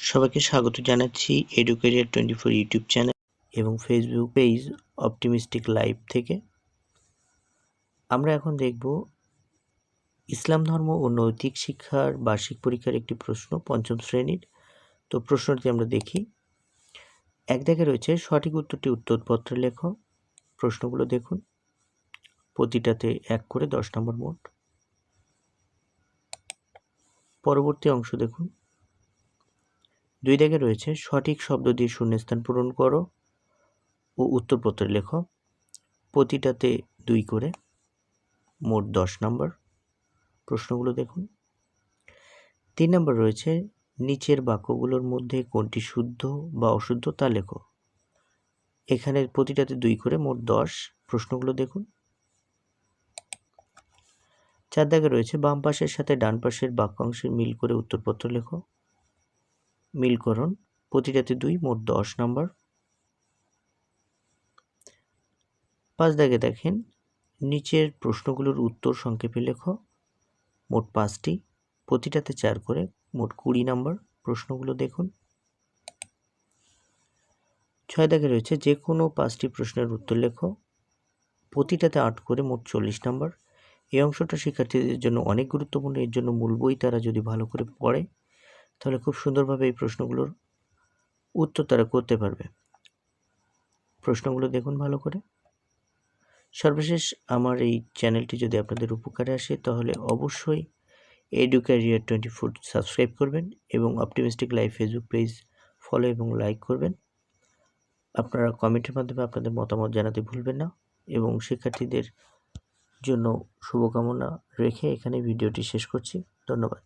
সবাইকে স্বাগত জানাচ্ছি educated twenty four YouTube channel এবং ফেসবুক পেজ অপটিমিস্টিক লাইভ থেকে। আমরা এখন দেখব ইসলাম ধর্ম ও নৈতিক শিক্ষার বার্ষিক পরীক্ষার একটি প্রশ্ন পঞ্চম শ্রেণির। তো প্রশ্নটি আমরা দেখি। এক জায়গায় রয়েছে সঠিক উত্তরটি উত্তরপত্রে লেখ প্রশ্নগুলো দেখুন। প্রতিটাতে এক করে দশ নম্বর মোট। পরবর্তী অংশ দেখুন। দুই দাগে রয়েছে, সঠিক শব্দ দিয়ে শূন্যস্থান পূরণ করো ও উত্তরপত্রে লেখো, প্রতিটাতে দুই করে, মোট দশ নম্বর প্রশ্নগুলো দেখুন। তিন নম্বর রয়েছে, নিচের বাক্যগুলোর মধ্যে কোনটি শুদ্ধ বা অশুদ্ধ তা লেখো। এখানে প্রতিটাতে দুই করে, মোট দশ প্রশ্নগুলো দেখুন। চার দাগে রয়েছে, বাম পাশের সাথে ডান পাশের বাক্যাংশের মিল করে উত্তরপত্র লেখো। মিলকরণ প্রতিটাতে দুই, মোট দশ নম্বর। পাঁচ দাগে দেখেন, নিচের প্রশ্নগুলোর উত্তর সংক্ষেপে লেখো, মোট পাঁচটি। প্রতিটাতে চার করে, মোট কুড়ি নম্বর প্রশ্নগুলো দেখুন। ছয় দাগে রয়েছে যে কোনো পাঁচটি প্রশ্নের উত্তর লেখো প্রতিটাতে আট করে, মোট চল্লিশ নম্বর। এই অংশটা শিক্ষার্থীদের জন্য অনেক গুরুত্বপূর্ণ, এর জন্য মূল বই তারা যদি ভালো করে পড়ে তাহলে খুব সুন্দরভাবে এই প্রশ্নগুলোর উত্তর তারা করতে পারবে। প্রশ্নগুলো দেখুন ভালো করে। সর্বশেষ আমার এই চ্যানেলটি যদি আপনাদের উপকারে আসে, তাহলে অবশ্যই এডুক্যারিয়ার টোয়েন্টি ফোর সাবস্ক্রাইব করবেন এবং optimistic live Facebook page follow এবং লাইক করবেন। আপনারা কমেন্টের মাধ্যমে আপনাদের মতামত জানাতে ভুলবেন না এবং শিক্ষার্থীদের জন্য শুভকামনা রেখে এখানে ভিডিওটি শেষ করছি। ধন্যবাদ।